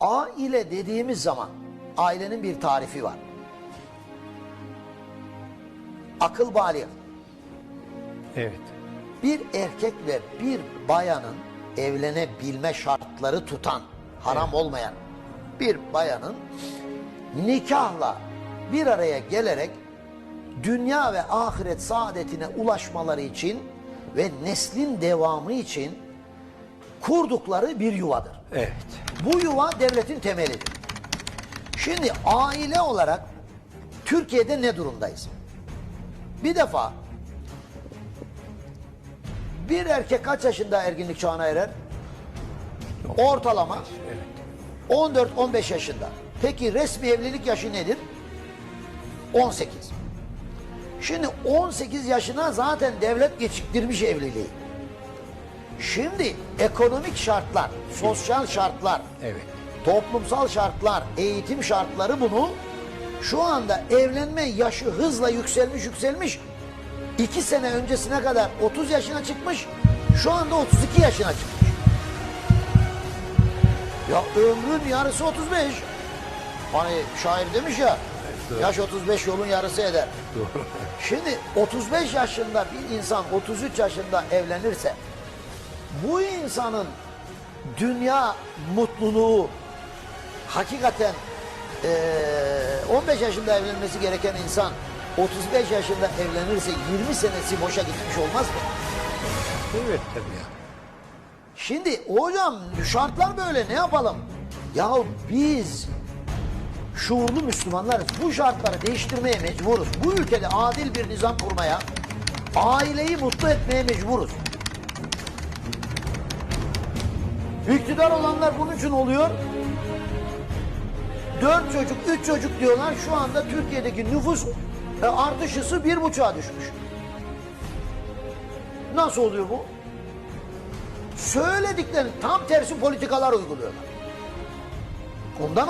Aile dediğimiz zaman ailenin bir tarifi var. Akıl bali. Evet. Bir erkekle bir bayanın evlenebilme şartları tutan, haram olmayan bir bayanın nikahla bir araya gelerek dünya ve ahiret saadetine ulaşmaları için ve neslin devamı için kurdukları bir yuvadır. Evet. Bu yuva devletin temelidir. Şimdi aile olarak Türkiye'de ne durumdayız? Bir defa bir erkek kaç yaşında erginlik çağına erer? Ortalama Evet. 14-15 yaşında. Peki resmi evlilik yaşı nedir? 18. Şimdi 18 yaşına zaten devlet geçiktirmiş evliliği. Şimdi ekonomik şartlar, sosyal şartlar, Evet. toplumsal şartlar, eğitim şartları bunu şu anda evlenme yaşı hızla yükselmiş yükselmiş. İki sene öncesine kadar 30 yaşına çıkmış, şu anda 32 yaşına çıkmış. Ya ömrün yarısı 35. Hani şair demiş ya, yaş 35 yolun yarısı eder. Doğru. Şimdi 35 yaşında bir insan 33 yaşında evlenirse bu insanın dünya mutluluğu hakikaten eee, 15 yaşında evlenmesi gereken insan 35 yaşında evlenirse 20 senesi boşa gitmiş olmaz mı? Evet tabii ya. Şimdi hocam şartlar böyle ne yapalım? Ya biz şuurlu Müslümanlarız. Bu şartları değiştirmeye mecburuz. Bu ülkede adil bir nizam kurmaya, aileyi mutlu etmeye mecburuz. İktidar olanlar bunun için oluyor. Dört çocuk, üç çocuk diyorlar. Şu anda Türkiye'deki nüfus e, artış hızı bir buçuğa düşmüş. Nasıl oluyor bu? Söylediklerinin tam tersi politikalar uyguluyorlar. Ondan